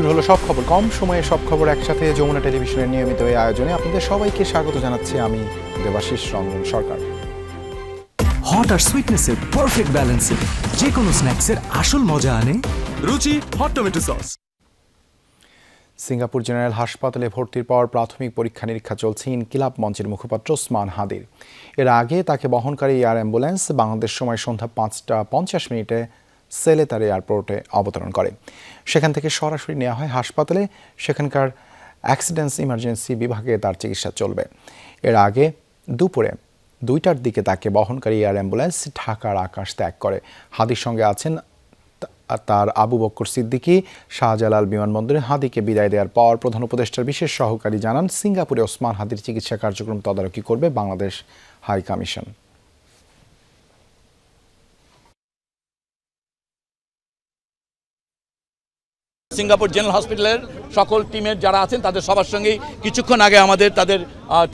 শুরু হলো সব খবর। কম সময়ে সব খবর একসাথে যমুনা টেলিভিশনের নিয়মিত এই আয়োজনে আপনাদের সবাইকে স্বাগত জানাচ্ছি আমি দেবাশিস রঞ্জন সরকার। হট আর সুইটনেসের পারফেক্ট ব্যালেন্সে যে কোনো স্ন্যাক্সের আসল মজা আনে Ruchi hot tomato sauce Singapore general হাসপাতালে ভর্তির পর প্রাথমিক পরীক্ষা নিরীক্ষা চলছে ইনকিলাব মঞ্চের মুখপাত্র ওসমান হাদির। এর আগে তাকে বহনকারী এয়ার অ্যাম্বুলেন্স বাংলাদেশ সময় সন্ধ্যা পাঁচটা পঞ্চাশ মিনিটে সেলেতার এয়ারপোর্টে অবতরণ করে। সেখান থেকে সরাসরি নেওয়া হয় হাসপাতালে। সেখানকার অ্যাক্সিডেন্টস ইমার্জেন্সি বিভাগে তার চিকিৎসা চলবে। এর আগে দুপুরে দুইটার দিকে তাকে বহনকারী এয়ার অ্যাম্বুলেন্স ঢাকার আকাশ ত্যাগ করে। হাদির সঙ্গে আছেন তার আবু বক্কর সিদ্দিকী। শাহজালাল বিমানবন্দরে হাদিকে বিদায় দেওয়ার পর প্রধান উপদেষ্টার বিশেষ সহকারী জানান, সিঙ্গাপুরে ওসমান হাদির চিকিৎসা কার্যক্রম তদারকি করবে Bangladesh high commission. Singapore general হসপিটালের সকল টিমের যারা আছেন, তাদের সবার সঙ্গেই কিছুক্ষণ আগে আমাদের তাদের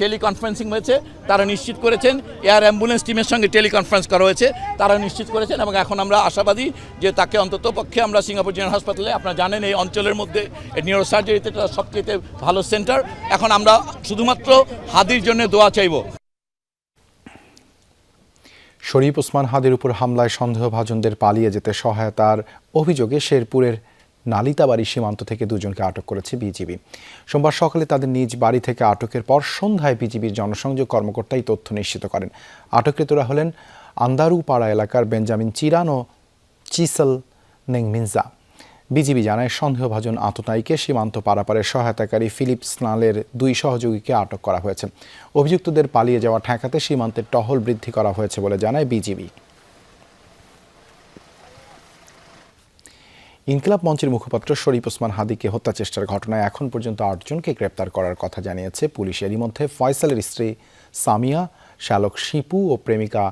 টেলিকনফারেন্সিং হয়েছে। তারা নিশ্চিত করেছেন, এয়ার অ্যাম্বুলেন্স টিমের সঙ্গে টেলিকনফারেন্স করা হয়েছে। তারা নিশ্চিত করেছেন এবং এখন আমরা আশাবাদী যে তাকে অন্তত পক্ষে আমরা সিঙ্গাপুর জেনারেল হাসপাতালে আপনারা জানেন এই অঞ্চলের মধ্যে নিউরো সার্জারিতে সবচেয়ে ভালো সেন্টার এখন আমরা শুধুমাত্র হাদির জন্য দোয়া চাইব। শরীফ ওসমান হাদির উপর হামলায় সন্দেহভাজনদের পালিয়ে যেতে সহায়তার অভিযোগে শেরপুরের নালিতাবাড়ি সীমান্ত থেকে দুজনকে আটক করেছে বিজিবি। সোমবার সকালে তাদের নিজ বাড়ি থেকে আটকের পর সন্ধ্যায় বিজিবির জনসংযোগ কর্মকর্তা এই তথ্য নিশ্চিত করেন। আটককৃতরা হলেন আন্দারুপাড়া এলাকার বেঞ্জামিন চিরান ও চিসল নেংমিনজা। বিজিবি জানায়, সন্দেহভাজন আততায়ীকে সীমান্ত পারাপারে সহায়তাকারী ফিলিপ স্নালের দুই সহযোগীকে আটক করা হয়েছে। অভিযুক্তদের পালিয়ে যাওয়া ঠেকাতে সীমান্তের টহল বৃদ্ধি করা হয়েছে বলে জানায় বিজিবি। ইনকিলাব মঞ্চের মুখপাত্র শরীফ ওসমান হাদিকে হত্যা চেষ্টার ঘটনায় এখন পর্যন্ত আটজনকে গ্রেপ্তার করার কথা জানিয়েছে পুলিশ। এরই মধ্যে ফয়সালের স্ত্রী সামিয়া, শ্যালক শিপু ও প্রেমিকা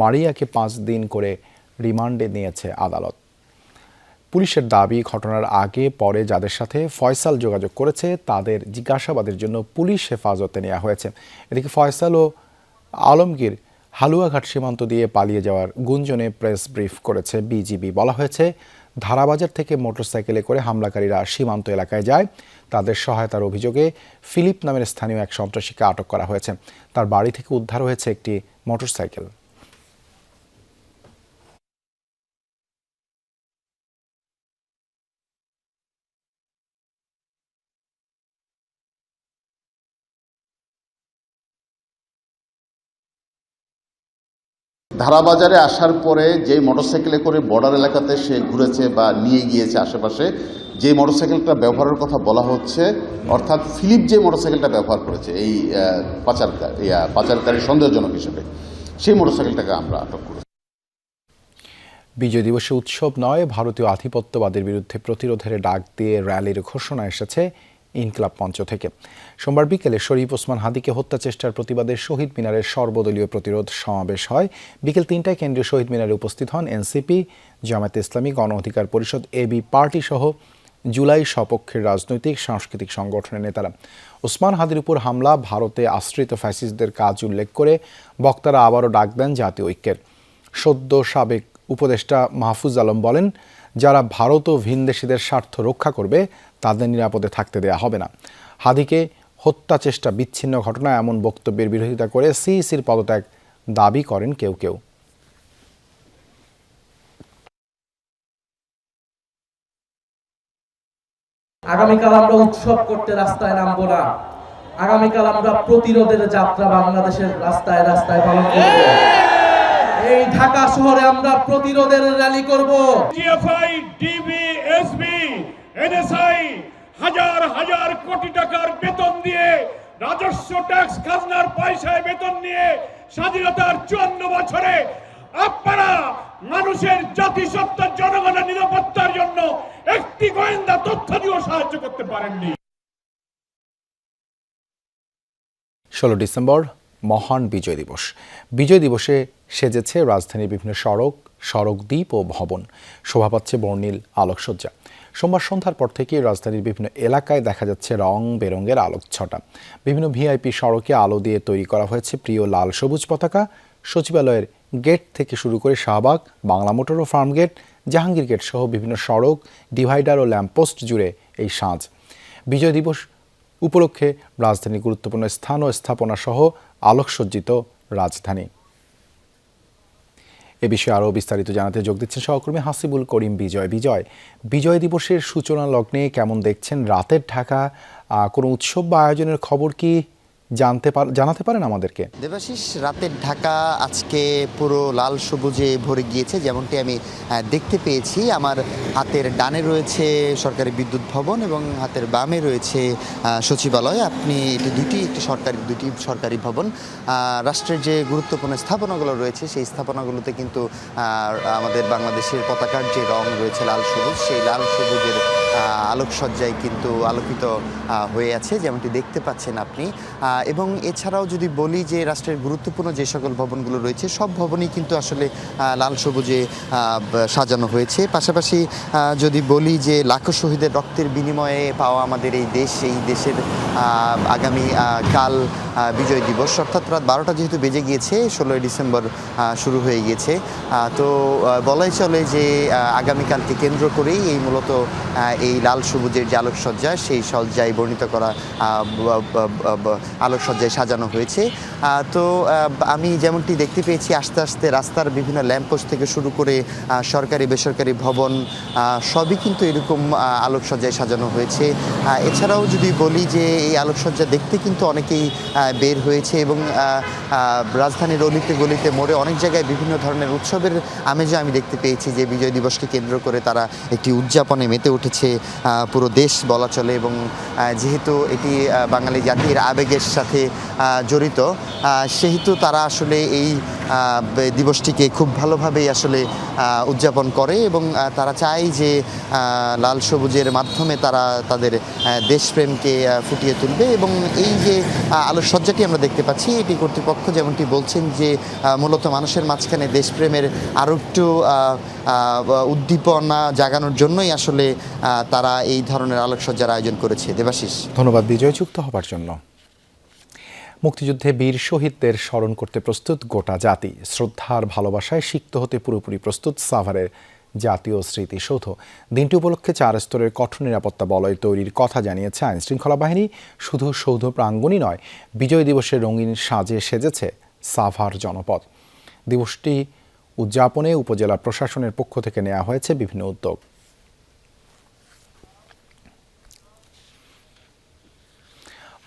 মারিয়াকে পাঁচ দিন করে রিমান্ডে নিয়েছে আদালত। পুলিশের দাবি, ঘটনার আগে, পরে যাদের সাথে ফয়সাল যোগাযোগ করেছে, তাদের জিজ্ঞাসাবাদের জন্য পুলিশ হেফাজতে নেওয়া হয়েছে। এদিকে ফয়সাল ও আলমগীর হালুয়াঘাট সীমান্ত দিয়ে পালিয়ে যাওয়ার গুঞ্জনে প্রেস ব্রিফ করেছে বিজিবি। বলা হয়েছে ধারাবাজার থেকে মোটরসাইকেলে করে হামলাকারীরা সীমান্ত এলাকায় যায়। তাদের সহায়তার অভিযোগে ফিলিপ নামের স্থানীয় এক সন্ত্রাসীকে আটক করা হয়েছে। তার বাড়ি থেকে উদ্ধার হয়েছে একটি মোটরসাইকেল। ধারাবাজারে আসার পরে যে মোটরসাইকেলে করে বর্ডার এলাকাতে সে ঘুরেছে বা নিয়ে গিয়েছে আশেপাশে যে মোটরসাইকেলটা ব্যবহারের কথা বলা হচ্ছে, অর্থাৎ ফিলিপ যে মোটরসাইকেলটা ব্যবহার করেছে, এই পাচারকার পাচারকারী সন্দেহজনক হিসেবে, সেই মোটরসাইকেলটাকে আমরা আটক করেছি। বিজয় দিবসে উৎসব নয়, ভারতীয় আধিপত্যবাদের বিরুদ্ধে প্রতিরোধের ডাক দিয়ে র্যালির ঘোষণা এসেছে ইনকলাব মঞ্চ থেকে। সোমবার বিকেলে শরীফ ওসমান হাদিকে হত্যা চেষ্টার প্রতিবাদে শহীদ মিনারের সর্বদলীয় প্রতিরোধ সমাবেশ হয়। বিকেল তিনটায় কেন্দ্রীয় শহীদ মিনারে উপস্থিত হন এনসিপি, জামায়াতে ইসলামী, গণ অধিকার পরিষদ এবি পার্টি সহ জুলাই সপক্ষের রাজনৈতিক, সাংস্কৃতিক সংগঠনের নেতারা। ওসমান হাদির উপর হামলা, ভারতে আশ্রিত ফ্যাসিস্টদের কাজ উল্লেখ করে বক্তারা আবারও ডাক দেন জাতীয় ঐক্যের। সদ্য সাবেক উপদেষ্টা মাহফুজ আলম বলেন, যারা ভারত ও ভিনদেশিদের স্বার্থ রক্ষা করবে তাদের নিরাপদে থাকতে দেয়া হবে না। হাদিকে হত্যা চেষ্টা বিচ্ছিন্ন ঘটনা এমন বক্তব্যের বিরোধিতা করে সিইসির পদত্যাগ দাবি করেন কেউ কেউ। আগামীকাল আমরা উৎসব করতে রাস্তায় নামবো না। আগামীকাল আমরা প্রতিরোধের যাত্রা বাংলাদেশের রাস্তায় রাস্তায় পালন করব। এই ঢাকা শহরে আমরা প্রতিরোধের র্যালি করব। ডিবি এনএসআই হাজার হাজার কোটি টাকার বেতন দিয়ে রাজস্ব ট্যাক্স খাজনার পয়সায় বেতন নিয়ে স্বাধীনতার চুয়ান্ন বছরে আপনারা মানুষের জাতিসত্তার জনগণের নিরাপত্তার জন্য একটি গোয়েন্দা তথ্য দিয়েও সাহায্য করতে পারেননি। ষোলো ডিসেম্বর মহান বিজয় দিবস। বিজয় দিবসে সেজেছে রাজধানীর বিভিন্ন সড়ক সড়ক দ্বীপ ও ভবন। শোভা পাচ্ছে বর্ণিল আলোকসজ্জা। সোমবার সন্ধ্যার পর থেকে রাজধানীর বিভিন্ন এলাকায় দেখা যাচ্ছে রং বেরঙের আলোকছটা বিভিন্ন ভিআইপি সড়কে আলো দিয়ে তৈরি করা হয়েছে প্রিয় লাল সবুজ পতাকা। সচিবালয়ের গেট থেকে শুরু করে শাহবাগ, বাংলা মোটর ও ফার্মগেট জাহাঙ্গীর গেট সহ বিভিন্ন সড়ক, ডিভাইডার ও ল্যাম্পপোস্ট জুড়ে এই সাজ। বিজয় দিবস উপলক্ষে রাজধানীর গুরুত্বপূর্ণ স্থান ও স্থাপনা সহ আলোকসজ্জিত রাজধানী। এ বিষয়ে আরও বিস্তারিত জানাতে যোগ দিচ্ছেন সহকর্মী হাসিবুল করিম বিজয়। বিজয় বিজয় দিবসের সূচনা লগ্নে কেমন দেখছেন? রাতের ঢাকা কোনো উৎসব বা আয়োজনের খবর কি? জানতে পার জানাতে পারেন আমাদেরকে। দেবাশিস, রাতের ঢাকা আজকে পুরো লাল সবুজে ভরে গিয়েছে, যেমনটি আমি দেখতে পেয়েছি। আমার হাতের ডানে রয়েছে সরকারি বিদ্যুৎ ভবন এবং হাতের বামে রয়েছে সচিবালয়। আপনি এটি দুটি একটি সরকারি দুটি সরকারি ভবন। রাষ্ট্রের যে গুরুত্বপূর্ণ স্থাপনাগুলো রয়েছে, সেই স্থাপনাগুলোতে কিন্তু আমাদের বাংলাদেশের পতাকার যে রং রয়েছে লাল সবুজ, সেই লাল সবুজের আলোকসজ্জায় কিন্তু আলোকিত হয়ে আছে, যেমনটি দেখতে পাচ্ছেন আপনি। এবং এছাড়াও যদি বলি যে রাষ্ট্রের গুরুত্বপূর্ণ যে সকল ভবনগুলো রয়েছে, সব ভবনই কিন্তু আসলে লাল সবুজে সাজানো হয়েছে। পাশাপাশি যদি বলি যে লাখো শহীদের রক্তের বিনিময়ে পাওয়া আমাদের এই দেশ, এই দেশের আগামী কাল বিজয় দিবস, অর্থাৎ রাত বারোটা যেহেতু বেজে গিয়েছে, ষোলোই ডিসেম্বর শুরু হয়ে গিয়েছে। তো বলাই চলে যে আগামীকালকে কেন্দ্র করেই এই মূলত এই লাল সবুজের যে আলোকসজ্জা, সেই সজ্জায় বর্ণিত করা আলোকসজ্জায় সাজানো হয়েছে। তো আমি যেমনটি দেখতে পেয়েছি, আস্তে আস্তে রাস্তার বিভিন্ন ল্যাম্পপোস্ট থেকে শুরু করে সরকারি, বেসরকারি ভবন সবই কিন্তু এরকম আলোকসজ্জায় সাজানো হয়েছে। এছাড়াও যদি বলি যে, এই আলোকসজ্জা দেখতে কিন্তু অনেকেই বের হয়েছে এবং রাজধানীর অলিতে গলিতে মোড়ে অনেক জায়গায় বিভিন্ন ধরনের উৎসবের আমেজে আমি দেখতে পেয়েছি যে, বিজয় দিবসকে কেন্দ্র করে তারা একটি উদযাপনে মেতে উঠেছে। আহ, পুরো দেশ বলা চলে এবং যেহেতু এটি বাঙালি জাতির আবেগের সাথে জড়িত সেহেতু তারা আসলে এই দিবসটিকে খুব ভালোভাবেই আসলে উদযাপন করে এবং তারা চায় যে লাল সবুজের মাধ্যমে তারা তাদের দেশপ্রেমকে ফুটিয়ে তুলবে এবং এই যে আলোকসজ্জাটি আমরা দেখতে পাচ্ছি এটি কর্তৃপক্ষ যেমনটি বলছেন যে মূলত মানুষের মাঝখানে দেশপ্রেমের আরও একটু উদ্দীপনা জাগানোর জন্যই আসলে তারা এই ধরনের আলোকসজ্জার আয়োজন করেছে। দেবাশিস। ধন্যবাদ, বিজয়, যুক্ত হবার জন্য। মুক্তিযুদ্ধে বীর শহীদদের স্মরণ করতে প্রস্তুত গোটা জাতি। শ্রদ্ধার ভালোবাসায় সিক্ত হতে পুরোপুরি প্রস্তুত সাভারের জাতীয় স্মৃতিসৌধ। দিনটি উপলক্ষে চার স্তরের কঠোর নিরাপত্তা বলয় তৈরির কথা জানিয়েছে আইন শৃঙ্খলা বাহিনী। শুধু সৌধ প্রাঙ্গণই নয়, বিজয় দিবসের রঙিন সাজে সেজেছে সাভার জনপদ। দিবসটি উদযাপনে উপজেলা প্রশাসনের পক্ষ থেকে নেওয়া হয়েছে বিভিন্ন উদ্যোগ।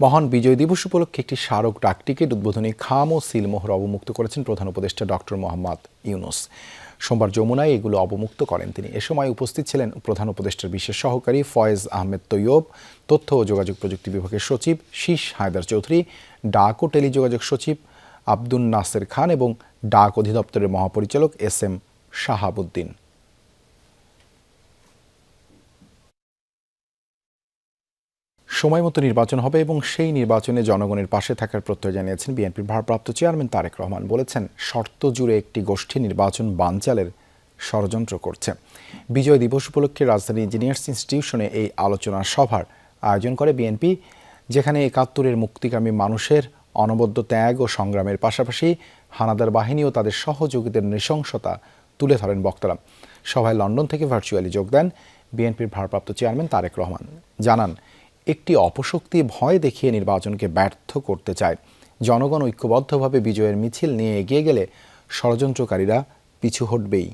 মহান বিজয় দিবস উপলক্ষে একটি স্মারক ডাকটিকিট উদ্বোধনী খাম ও সিলমোহর অবমুক্ত করেছেন প্রধান উপদেষ্টা ডক্টর মোহাম্মদ ইউনুস। সোমবার যমুনায় এগুলো অবমুক্ত করেন তিনি। এ সময় উপস্থিত ছিলেন প্রধান উপদেষ্টার বিশেষ সহকারী ফয়েজ আহমেদ তৈয়ব, তথ্য ও যোগাযোগ প্রযুক্তি বিভাগের সচিব শীষ হায়দার চৌধুরী, ডাক ও টেলিযোগাযোগ সচিব আব্দুল নাসের খান এবং ডাক অধিদপ্তরের মহাপরিচালক এস এম শাহাবুদ্দিন। সময় মতো নির্বাচন হবে এবং সেই নির্বাচনে জনগণের পাশে থাকার প্রত্যয় জানিয়েছেন বিএনপির ভারপ্রাপ্ত চেয়ারম্যান তারেক রহমান। বলেছেন, শর্ত জুড়ে একটি গোষ্ঠী নির্বাচন বানচালের ষড়যন্ত্র করছে। বিজয় দিবস উপলক্ষে রাজধানী ইঞ্জিনিয়ার্স ইনস্টিটিউশনে এই আলোচনা সভার আয়োজন করে বিএনপি, যেখানে একাত্তরের মুক্তিকামী মানুষের অনবদ্য ত্যাগ ও সংগ্রামের পাশাপাশি হানাদার বাহিনী ও তাদের সহযোগীদের নৃশংসতা তুলে ধরেন বক্তারা। সভায় লন্ডন থেকে ভার্চুয়ালি যোগ দেন বিএনপির ভারপ্রাপ্ত চেয়ারম্যান তারেক রহমান। জানান একটি অপশক্তি ভয় দেখিয়ে নির্বাচনকে ব্যর্থ করতে চায়। জনগণ ঐক্যবদ্ধভাবে বিজয়ের মিছিল নিয়ে এগিয়ে গেলে ষড়যন্ত্রকারীরা পিছু হটবেই।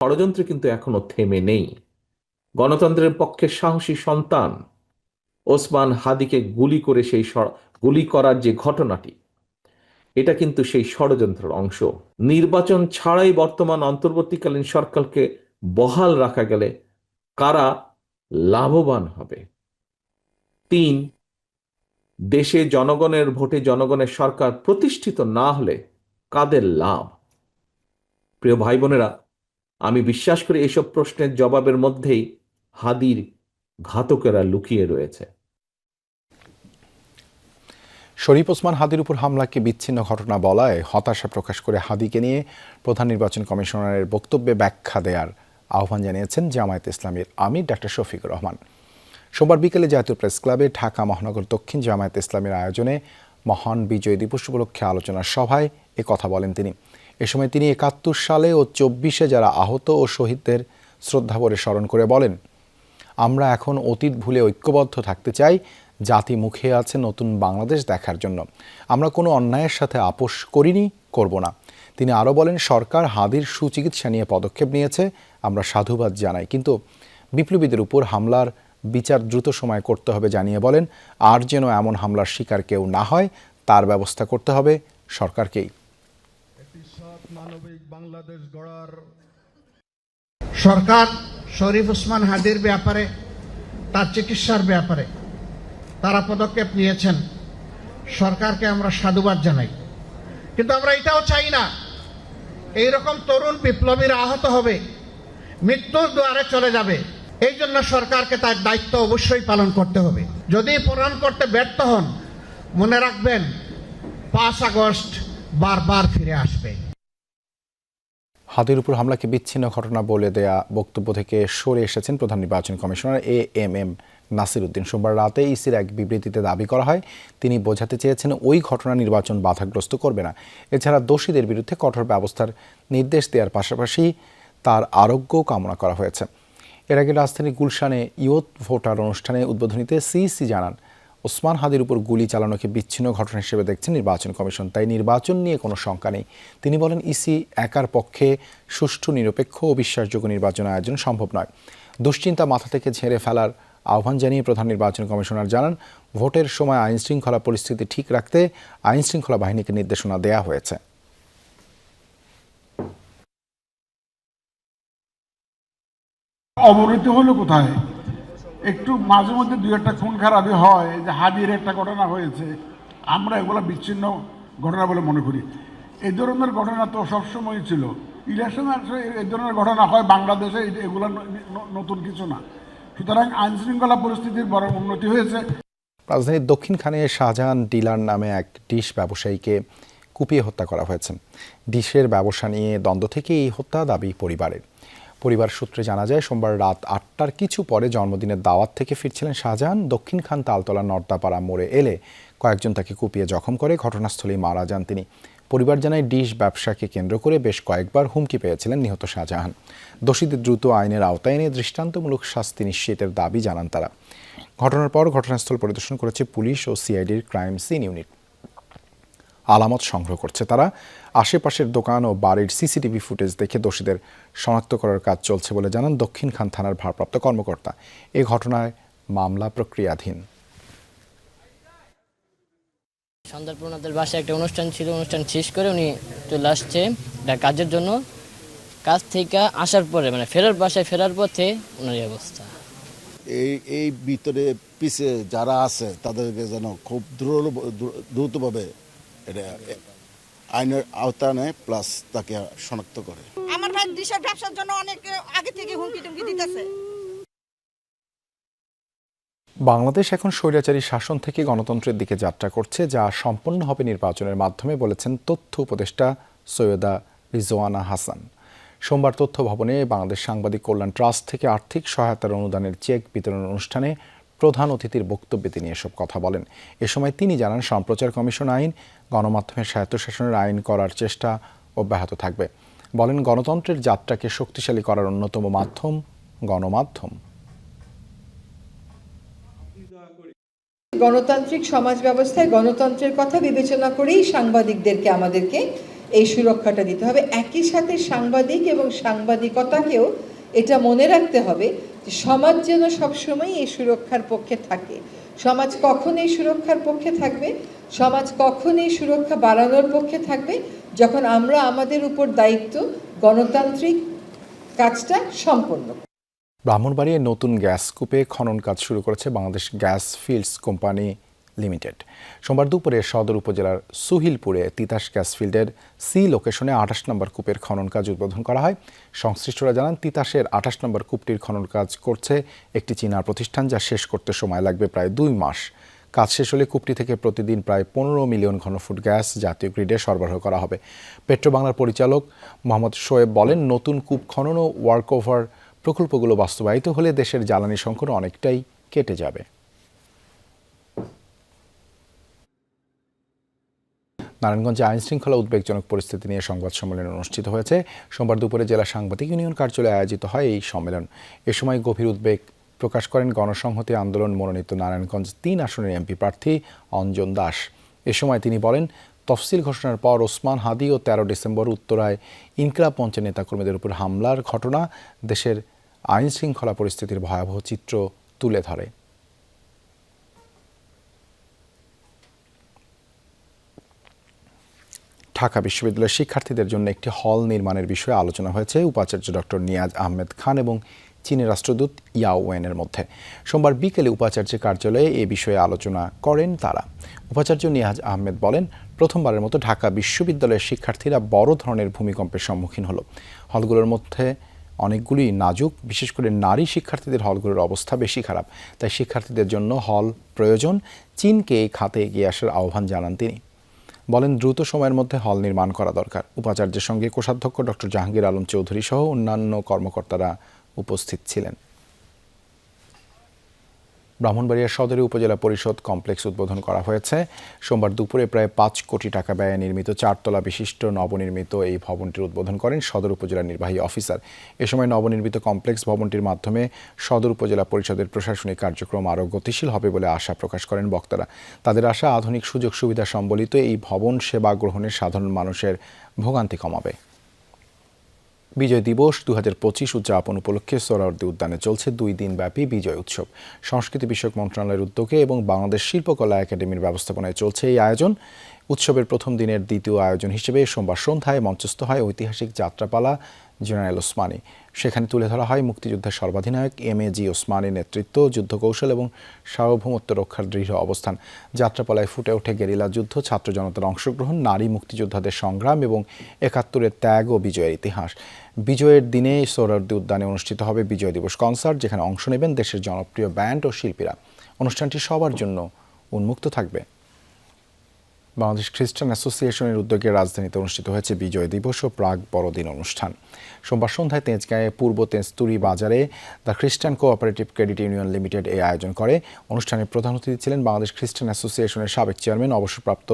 ষড়যন্ত্র কিন্তু এখনও থেমে নেই। গণতন্ত্রের পক্ষে সাহসী সন্তান। ওসমান হাদিকে গুলি করে সেই গুলি করার যে ঘটনাটি, এটা কিন্তু সেই ষড়যন্ত্রের অংশ। নির্বাচন ছাড়াই বর্তমান অন্তর্বর্তীকালীন সরকারকে বহাল রাখা গেলে কারা লাভবান হবে? তিন, দেশে জনগণের ভোটে জনগণের সরকার প্রতিষ্ঠিত না হলে কাদের লাভ? প্রিয় ভাই বোনেরা আমি বিশ্বাস করি এসব প্রশ্নের জবাবের মধ্যেই হাদির ঘাতকেরা লুকিয়ে রয়েছে। শরীফ ওসমান হাদির উপর হামলাকে বিচ্ছিন্ন ঘটনা বলায় হতাশা প্রকাশ করে হাদিকে নিয়ে প্রধান নির্বাচন কমিশনারের বক্তব্যে ব্যাখ্যা দেওয়ার আহ্বান জানিয়েছেন জামায়াত ইসলামীর আমির ডাক্তার শফিকুর রহমান। সোমবার বিকেলে জাতীয় প্রেস ক্লাবে ঢাকা মহানগর দক্ষিণ জামায়াত ইসলামের আয়োজনে মহান বিজয় দিবস উপলক্ষে আলোচনা সভায় এ কথা বলেন তিনি। এ সময় তিনি একাত্তর সালে ও চব্বিশে যারা আহত ও শহীদদের শ্রদ্ধাভরে স্মরণ করে বলেন, আমরা এখন অতীত ভুলে ঐক্যবদ্ধ থাকতে চাই জাতি মুখে আছে নতুন বাংলাদেশ দেখার জন্য। আমরা কোনো অন্যায়ের সাথে আপোষ করিনি, করব না। তিনি আরও বলেন, সরকার হাদির সুচিকিৎসা নিয়ে পদক্ষেপ নিয়েছে, আমরা সাধুবাদ জানাই। কিন্তু বিপ্লবীদের উপর হামলার বিচার দ্রুত সময় করতে হবে জানিয়ে বলেন, আর যেন এমন হামলার শিকার কেউ না হয়, তার ব্যবস্থা করতে হবে সরকারকেই। সরকার শরীফ ওসমান হাদির ব্যাপারে, তার চিকিৎসার ব্যাপারে তারা পদক্ষেপ নিয়েছেন। সরকারকে আমরা সাধুবাদ জানাই। কিন্তু আমরা এটাও চাই না এই রকম তরুণ বিপ্লবীরা আহত হবে, মৃত্যুর দুয়ারে চলে যাবে। এই জন্য সরকারকে তার দায়িত্ব অবশ্যই পালন করতে হবে। যদি পালন করতে ব্যর্থ হন, মনে রাখবেন, পাঁচ আগস্ট বারবার ফিরে আসবে। হাতির উপর হামলাকে বিচ্ছিন্ন ঘটনা বলে দেয়া বক্তব্য থেকে সরে এসেছেন প্রধান নির্বাচন commissioner A M M. Nasir Uddin সোমবার রাতে ইসির এক বিবৃতিতে দাবি করা হয়, তিনি বোঝাতে চেয়েছেন ওই ঘটনা নির্বাচন বাধাগ্রস্ত করবে না। এছাড়া দোষীদের বিরুদ্ধে কঠোর ব্যবস্থার নির্দেশ দেওয়ার পাশাপাশি তার আরোগ্য কামনা করা হয়েছে। এর আগে রাজধানী গুলশানে ইয়ত ভোটার অনুষ্ঠানে উদ্বোধনীতে সিইসি জানান, ওসমান হাদির উপর গুলি চালানোকে বিচ্ছিন্ন ঘটনা হিসেবে দেখছেন নির্বাচন কমিশন, তাই নির্বাচন নিয়ে কোনো শঙ্কা নেই। তিনি বলেন, ইসি একার পক্ষে সুষ্ঠু, নিরপেক্ষ ও বিশ্বাসযোগ্য নির্বাচন আয়োজন সম্ভব নয়। দুশ্চিন্তা মাথা থেকে ঝেড়ে ফেলার আহ্বান জানিয়ে প্রধান নির্বাচন কমিশনার জানান, ভোটের সময় আইন শৃঙ্খলা পরিস্থিতি ঠিক রাখতে আইন শৃঙ্খলা বাহিনীকে নির্দেশনা দেয়া হয়েছে। অবনতি হলো কোথায়? একটু মাঝে মধ্যে দুই একটা খুন খারাপই হয় যে হাদির একটা ঘটনা হয়েছে। আমরা এগুলো বিচ্ছিন্ন ঘটনা বলে মনে করি। এই ধরনের ঘটনা তো সবসময় ছিল। ইলেকশন এই ধরনের ঘটনা হয় বাংলাদেশে এগুলো নতুন কিছু না। সুতরাং আইন শৃঙ্খলা পরিস্থিতির বড় উন্নতি হয়েছে। রাজধানীর দক্ষিণখানে শাহজাহান ডিলার নামে এক ডিশ ব্যবসায়ীকে কুপিয়ে হত্যা করা হয়েছে। ডিশের ব্যবসা নিয়ে দ্বন্দ্ব থেকে এই হত্যা দাবি পরিবারের। পরিবার সূত্রে জানা যায়, সোমবার রাত আটটার কিছু পরে জন্মদিনের দাওয়াত থেকে ফিরছিলেন শাহজাহান। দক্ষিণখান তালতলা নর্দাপাড়া মোড়ে এলে কয়েকজন তাকে কুপিয়ে জখম করে। ঘটনাস্থলেই মারা যান তিনি। পরিবার জানায় ডিশ ব্যবসাকে কেন্দ্র করে বেশ কয়েকবার হুমকি পেয়েছিলেন নিহত শাহজাহান। দোষীদের দ্রুত আইনের আওতায় এনে দৃষ্টান্তমূলক শাস্তি নিশ্চিতের দাবি জানান তারা। ঘটনার পর ঘটনাস্থল পরিদর্শন করেছে পুলিশ ও সিআইডির ক্রাইম সিন ইউনিট। আলামত সংগ্রহ করছে তারা। আশেপাশের দোকান ও বাড়ির সিসিটিভি ফুটেজ দেখে দোষীদের শনাক্ত করার কাজ চলছে বলে জানান দক্ষিণখান থানার ভারপ্রাপ্ত কর্মকর্তা। এ ঘটনায় মামলা প্রক্রিয়াধীন। সন্ধ্যার পর ওনাদের বাসায় একটা অনুষ্ঠান ছিল অনুষ্ঠান শেষ করে উনি চলে আসছে একটা কাজের জন্য। কাজ থেকে আসার পরে মানে ফেরার বাসায় ফেরার পথে ওনার এই অবস্থা। এই এই ভিতরে পিছে যারা আছে তাদেরকে যেন খুব দ্রুত দ্রুতভাবে এটা আইনের আওতায় নেয় প্লাস তাকে শনাক্ত করে। আমার ভাই দিশের ব্যবসার জন্য অনেক আগে থেকে হুমকি টুমকি দিতেছে। বাংলাদেশ এখন স্বৈরাচারী শাসন থেকে গণতন্ত্রের দিকে যাত্রা করছে, যা সম্পন্ন হবে নির্বাচনের মাধ্যমে বলেছেন তথ্য উপদেষ্টা সৈয়দা রিজওয়ানা হাসান। সোমবার তথ্য ভবনে বাংলাদেশ সাংবাদিক কল্যাণ ট্রাস্ট থেকে আর্থিক সহায়তার অনুদানের চেক বিতরণ অনুষ্ঠানে প্রধান অতিথির বক্তব্যে তিনি এসব কথা বলেন। এ সময় তিনি জানান, সম্প্রচার কমিশন আইন গণমাধ্যমের স্বায়ত্তশাসনের আইন করার চেষ্টা অব্যাহত থাকবে। বলেন, গণতন্ত্রের যাত্রাকে শক্তিশালী করার অন্যতম মাধ্যম গণমাধ্যম। গণতান্ত্রিক সমাজ ব্যবস্থায় গণতন্ত্রের কথা বিবেচনা করেই সাংবাদিকদেরকে আমাদেরকে এই সুরক্ষাটা দিতে হবে। একই সাথে সাংবাদিক এবং সাংবাদিকতাকেও এটা মনে রাখতে হবে যে সমাজ যেন সবসময় এই সুরক্ষার পক্ষে থাকে। সমাজ কখন এই সুরক্ষার পক্ষে থাকবে? সমাজ কখন এই সুরক্ষা বাড়ানোর পক্ষে থাকবে? যখন আমরা আমাদের উপর দায়িত্ব গণতান্ত্রিক কাজটা সম্পন্ন। ব্রাহ্মণবাড়িয়ায় নতুন গ্যাস কূপে খনন কাজ শুরু করেছে Bangladesh gas fields company limited. সোমবার দুপুরে সদর উপজেলার সুহিলপুরে তিতাস গ্যাস ফিল্ডের সি লোকেশনে আঠাশ নম্বর কূপের খনন কাজ উদ্বোধন করা হয়। সংশ্লিষ্টরা জানান, তিতাসের আঠাশ নম্বর কূপটির খনন কাজ করছে একটি চীনা প্রতিষ্ঠান যা শেষ করতে সময় লাগবে প্রায় দুই মাস। কাজ শেষ হলে কূপটি থেকে প্রতিদিন প্রায় পনেরো মিলিয়ন ঘনফুট গ্যাস জাতীয় গ্রিডে সরবরাহ করা হবে। পেট্রোবাংলার পরিচালক মোহাম্মদ শোয়েব বলেন, নতুন কূপ খনন ও ওয়ার্কওভার প্রকল্পগুলো বাস্তবায়িত হলে দেশের জ্বালানি সংকট অনেকটাই কেটে যাবে। নারায়ণগঞ্জে আইন শৃঙ্খলা উদ্বেগজনক পরিস্থিতি নিয়ে সংবাদ সম্মেলন অনুষ্ঠিত হয়েছে। সোমবার দুপুরে জেলা সাংবাদিক ইউনিয়ন কার্যালয়ে আয়োজিত হয় এই সম্মেলন। এ সময় গভীর উদ্বেগ প্রকাশ করেন গণসংহতি আন্দোলন মনোনীত নারায়ণগঞ্জ তিন আসনের এমপি প্রার্থী অঞ্জন দাস। এ সময় তিনি বলেন তফসিল ঘোষণার পর ওসমান হাদি ও তেরো ডিসেম্বর উত্তরায় ইনকলাব মঞ্চের নেতাকর্মীদের উপর হামলার ঘটনা দেশের আইন শৃঙ্খলা পরিস্থিতির ভয়াবহ চিত্র তুলে ধরে। ঢাকা বিশ্ববিদ্যালয়ের শিক্ষার্থীদের জন্য একটি হল নির্মাণের বিষয়ে আলোচনা হয়েছে উপাচার্য ডক্টর নিয়াজ আহমেদ খান এবং চীনের রাষ্ট্রদূত ইয়াও ওয়েনের মধ্যে। সোমবার বিকেলে উপাচার্যের কার্যালয়ে এ বিষয়ে আলোচনা করেন তারা। উপাচার্য নিয়াজ আহমেদ বলেন প্রথমবারের মতো ঢাকা বিশ্ববিদ্যালয়ের শিক্ষার্থীরা বড় ধরনের ভূমিকম্পের সম্মুখীন হলো। হলগুলোর মধ্যে অনেকগুলি নাজুক, বিশেষ করে নারী শিক্ষার্থীদের হলগুলোর অবস্থা বেশি খারাপ। তাই শিক্ষার্থীদের জন্য হল প্রয়োজন। চীনকে এই খাতে এগিয়ে আসার আহ্বান জানান তিনি। বলেন, দ্রুত সময়ের মধ্যে হল নির্মাণ করা দরকার। উপাচার্যের সঙ্গে কোষাধ্যক্ষ ডক্টর জাহাঙ্গীর আলম চৌধুরী সহ অন্যান্য কর্মকর্তারা উপস্থিত ছিলেন। ব্রাহ্মণবাড়িয়া সদরে উপজেলা পরিষদ কমপ্লেক্স উদ্বোধন করা হয়েছে। সোমবার দুপুরে প্রায় পাঁচ কোটি টাকা ব্যয়ে নির্মিত চারতলা বিশিষ্ট নবনির্মিত এই ভবনটির উদ্বোধন করেন সদর উপজেলা নির্বাহী অফিসার। এ সময় নবনির্মিত কমপ্লেক্স ভবনটির মাধ্যমে সদর উপজেলা পরিষদের প্রশাসনিক কার্যক্রম আরও গতিশীল হবে বলে আশা প্রকাশ করেন বক্তারা। তাদের আশা, আধুনিক সুযোগ সুবিধা সম্বলিত এই ভবন সেবা গ্রহণের সাধারণ মানুষের ভোগান্তি কমাবে। বিজয় দিবস দু হাজার পঁচিশ উদযাপন উপলক্ষে সোহরাওয়ার্দী উদ্যানে চলছে দুই দিনব্যাপী বিজয় উৎসব। সংস্কৃতি বিষয়ক মন্ত্রণালয়ের উদ্যোগে এবং বাংলাদেশ শিল্পকলা একাডেমির ব্যবস্থাপনায় চলছে এই আয়োজন। উৎসবের প্রথম দিনের দ্বিতীয় আয়োজন হিসেবে সোমবার সন্ধ্যায় মঞ্চস্থ হয় ঐতিহাসিক যাত্রাপালা জেনারেল ওসমানী। সেখানে তুলে ধরা হয় মুক্তিযোদ্ধার সর্বাধিনায়ক এম এ জি ওসমানীর নেতৃত্ব, যুদ্ধকৌশল এবং সার্বভৌমত্ব রক্ষার দৃঢ় অবস্থান। যাত্রাপালায় ফুটে ওঠে গেরিলা যুদ্ধ, ছাত্র জনতার অংশগ্রহণ, নারী মুক্তিযোদ্ধাদের সংগ্রাম এবং একাত্তরের ত্যাগ ও বিজয়ের ইতিহাস। বিজয়ের দিনে সোহরাওয়ার্দী উদ্যানে অনুষ্ঠিত হবে বিজয় দিবস কনসার্ট, যেখানে অংশ নেবেন দেশের জনপ্রিয় ব্যান্ড ও শিল্পীরা। অনুষ্ঠানটি সবার জন্য উন্মুক্ত থাকবে। বাংলাদেশ খ্রিস্টান অ্যাসোসিয়েশনের উদ্যোগে রাজধানীতে অনুষ্ঠিত হয়েছে বিজয় দিবস ও প্রাগ বড়দিন অনুষ্ঠান। সোমবার সন্ধ্যায় তেজগাঁয়ে পূর্ব তেজতুরি বাজারে দ্য খ্রিস্টান কোঅপারেটিভ ক্রেডিট ইউনিয়ন লিমিটেড এই আয়োজন করে। অনুষ্ঠানে প্রধান অতিথি ছিলেন বাংলাদেশ খ্রিস্টান অ্যাসোসিয়েশনের সাবেক চেয়ারম্যান, অবসরপ্রাপ্ত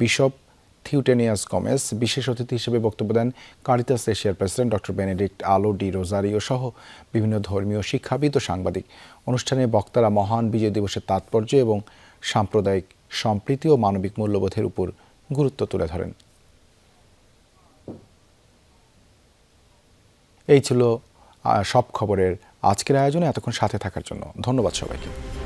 বিশপ থিউটেনিয়াস গমেস। বিশেষ অতিথি হিসেবে বক্তব্য দেন কারিতাস এশিয়ার president doctor Benedict Alo D'Rozario সহ বিভিন্ন ধর্মীয় শিক্ষাবিদ ও সাংবাদিক। অনুষ্ঠানে বক্তারা মহান বিজয় দিবসের তাৎপর্য এবং সাম্প্রদায়িক সম্প্রীতি ও মানবিক মূল্যবোধের উপর গুরুত্ব তুলে ধরেন। এই ছিল সব খবরের আজকের আয়োজনে এতক্ষণ সাথে থাকার জন্য। ধন্যবাদ সবাইকে।